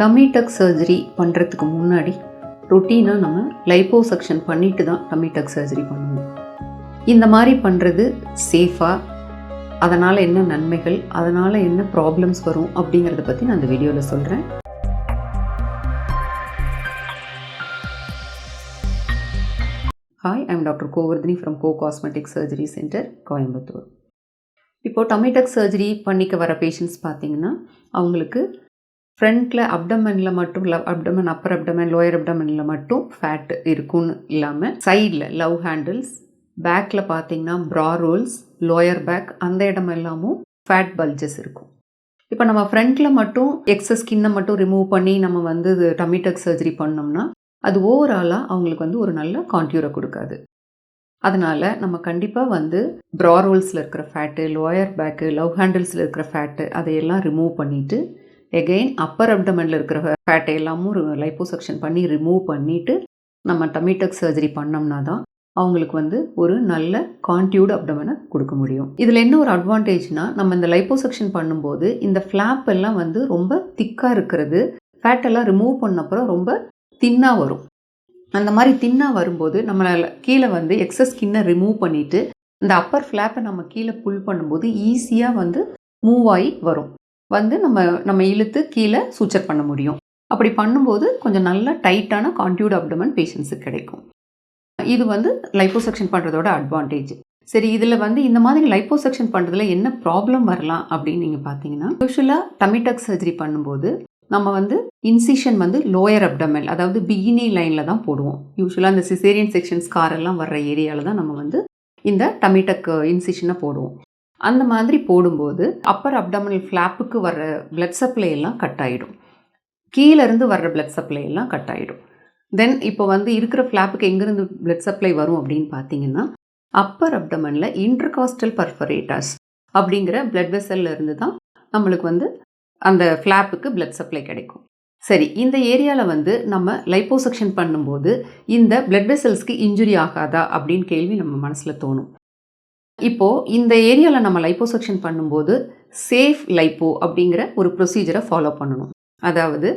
டமிடக் surgery பண்ணுறதுக்கு முன்னாடி ரொட்டீனாக நம்ம லைப்போசக்ஷன் பண்ணிட்டு தான் டமிடக் சர்ஜரி பண்ணுவோம். இந்த மாதிரி பண்ணுறது சேஃபாக அதனால் என்ன நன்மைகள்? அதனால் என்ன ப்ராப்ளம்ஸ் வரும்? அப்படிங்கிறத பற்றி நான் அந்த வீடியோவில் சொல்கிறேன் hi I'm doctor Govardhini from go cosmetic surgery centre Coimbatore இப்போது டமேட்டக் சர்ஜரி பண்ணிக்க வர பேஷண்ட்ஸ் பார்த்தீங்கன்னா அவங்களுக்கு ஃப்ரண்ட்டில் அப்டமனில் மட்டும் love abdomen upper abdomen lower அப்டமனில் மட்டும் ஃபேட் இருக்கும்னு இல்லாமல் சைடில் லவ் ஹேண்டில்ஸ் பேக்கில் பார்த்தீங்கன்னா ப்ரா ரோல்ஸ் லோயர் பேக் அந்த இடம் எல்லாமும் ஃபேட் பல்ஜஸ் இருக்கும். இப்போ நம்ம ஃப்ரண்ட்டில் மட்டும் எக்ஸஸ் ஸ்கின்னை மட்டும் ரிமூவ் பண்ணி நம்ம வந்து டமிடக் சர்ஜரி பண்ணோம்னா அது ஓவராலாக அவங்களுக்கு வந்து ஒரு நல்ல கான்டியூரை கொடுக்காது. அதனால் நம்ம கண்டிப்பாக வந்து ப்ரா ரோல்ஸில் இருக்கிற ஃபேட்டு லோயர் பேக்கு லவ் ஹேண்டில்ஸில் இருக்கிற ஃபேட்டு அதையெல்லாம் ரிமூவ் பண்ணிவிட்டு எகெயின் அப்பர் அப்டமனில் இருக்கிற ஃபேட்டை எல்லாமும் லைப்போசக்ஷன் பண்ணி ரிமூவ் பண்ணிவிட்டு நம்ம டமிடக் சர்ஜரி பண்ணோம்னா தான் அவங்களுக்கு வந்து ஒரு நல்ல கான்டியூட் அப்டமனை கொடுக்க முடியும். இதில் என்ன ஒரு அட்வான்டேஜ்னால் நம்ம இந்த லைப்போசக்ஷன் பண்ணும்போது இந்த ஃப்ளாப் எல்லாம் வந்து ரொம்ப திக்காக இருக்கிறது. ஃபேட்டெல்லாம் ரிமூவ் பண்ணப்புறம் ரொம்ப தின்னாக வரும். அந்த மாதிரி தின்னாக வரும்போது நம்மளால் கீழே வந்து எக்ஸஸ் ஸ்கின்னை ரிமூவ் பண்ணிவிட்டு இந்த அப்பர் ஃப்ளாப்பை நம்ம கீழே புல் பண்ணும்போது ஈஸியாக வந்து மூவ் ஆகி வரும். வந்து நம்ம நம்ம இழுத்து கீழே சூச்சர் பண்ண முடியும். அப்படி பண்ணும்போது கொஞ்சம் நல்ல டைட்டான கான்டியூட் அப்டமன் பேஷண்ட்ஸுக்கு கிடைக்கும். இது வந்து லைப்போசெக்ஷன் பண்ணுறதோட அட்வான்டேஜ் சரி இதில் வந்து இந்த மாதிரி லைப்போசெக்ஷன் பண்ணுறதுல என்ன ப்ராப்ளம் வரலாம் அப்படின்னு நீங்கள் பார்த்தீங்கன்னா யூஸ்வலாக டமிடக் சர்ஜரி பண்ணும்போது நம்ம வந்து இன்சிஷன் வந்து லோயர் அப்டமல் அதாவது பிகினி லைனில் தான் போடுவோம். யூஸ்வலாக இந்த சிசேரியன் செக்ஷன்ஸ் காரெல்லாம் வர்ற ஏரியாவில் தான் நம்ம வந்து இந்த டமிடக் இன்சிஷனை uh, போடுவோம். அந்த மாதிரி போடும்போது அப்பர் அப்டமினல் ஃப்ளாப்புக்கு வர்ற பிளட் சப்ளை எல்லாம் கட் ஆகிடும் கீழேருந்து வர்ற பிளட் சப்ளை எல்லாம் கட் ஆகிடும் தென் இப்போ வந்து இருக்கிற ஃப்ளாப்புக்கு எங்கேருந்து பிளட் சப்ளை வரும் அப்படின்னு பார்த்தீங்கன்னா அப்பர் அப்டமனில் இன்டர்காஸ்டல் பர்ஃபரேட்டாஸ் அப்படிங்கிற பிளட் வெசல்ல இருந்து தான் நம்மளுக்கு வந்து அந்த ஃப்ளாப்புக்கு பிளட் சப்ளை கிடைக்கும். சரி இந்த ஏரியாவில் வந்து நம்ம லைப்போசக்ஷன் பண்ணும்போது இந்த பிளட் வெசல்ஸ்க்கு இன்ஜுரி ஆகாதா அப்படின்னு கேள்வி நம்ம மனசில் தோணும். இப்போது இந்த ஏரியாவில் நம்ம லைப்போசக்ஷன் பண்ணும்போது சேஃப் லைப்போ அப்படிங்கிற ஒரு ப்ரொசீஜரை ஃபாலோ பண்ணணும். அதாவது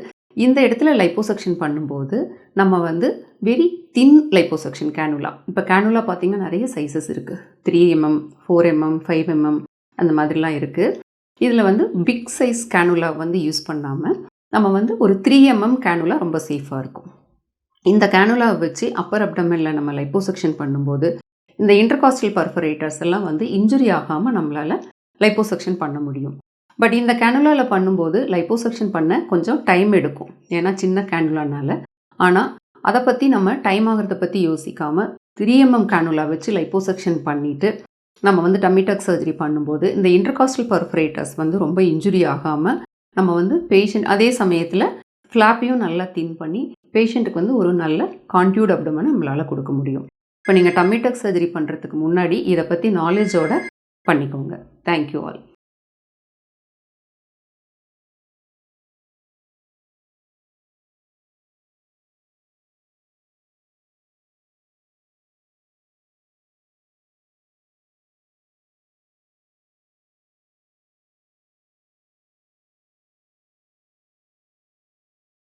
இந்த இடத்துல லைப்போசக்ஷன் பண்ணும்போது நம்ம வந்து வெரி தின் லைப்போசக்ஷன் கேனுலா இப்போ கேனுலா பார்த்திங்கன்னா நிறைய சைஸஸ் இருக்குது three mm four mm five mm அந்த மாதிரிலாம் இருக்குது இதில் வந்து பிக் சைஸ் கேனுலா வந்து யூஸ் பண்ணாமல் நம்ம வந்து ஒரு த்ரீ எம்எம் கேனுலா ரொம்ப சேஃபாக இருக்கும். இந்த கேனுலாவை வச்சு அப்பர் அப்டமில் நம்ம லைப்போசக்ஷன் பண்ணும்போது இந்த இன்டர்காஸ்டல் பர்ஃபரேட்டர்ஸ் எல்லாம் வந்து இன்ஜுரி ஆகாமல் நம்மளால் லைப்போசக்ஷன் பண்ண முடியும். பட் இந்த கேனுலாவில் பண்ணும்போது லைப்போசக்ஷன் பண்ண கொஞ்சம் டைம் எடுக்கும். ஏன்னா சின்ன கேனுலானால ஆனால் அதை பற்றி நம்ம டைம் ஆகிறத பற்றி யோசிக்காமல் த்ரீ எம்எம் mm கேனுலா வச்சு லைப்போசக்ஷன் பண்ணிவிட்டு நம்ம வந்து டமிடக் சர்ஜரி பண்ணும்போது இந்த இன்டர்காஸ்டல் பர்ஃபரேட்டர்ஸ் வந்து ரொம்ப இன்ஜுரி ஆகாமல் நம்ம வந்து பேஷண்ட் அதே சமயத்தில் ஃப்ளாப்பையும் நல்லா தின் பண்ணி பேஷண்ட்டுக்கு வந்து ஒரு நல்ல கான்டியூட் அப்டமனை நம்மளால் கொடுக்க முடியும். இப்போ நீங்கள் டமிடக் சர்ஜரி பண்ணுறதுக்கு முன்னாடி இதை பற்றி நாலேஜோட பண்ணிக்கோங்க. Thank you all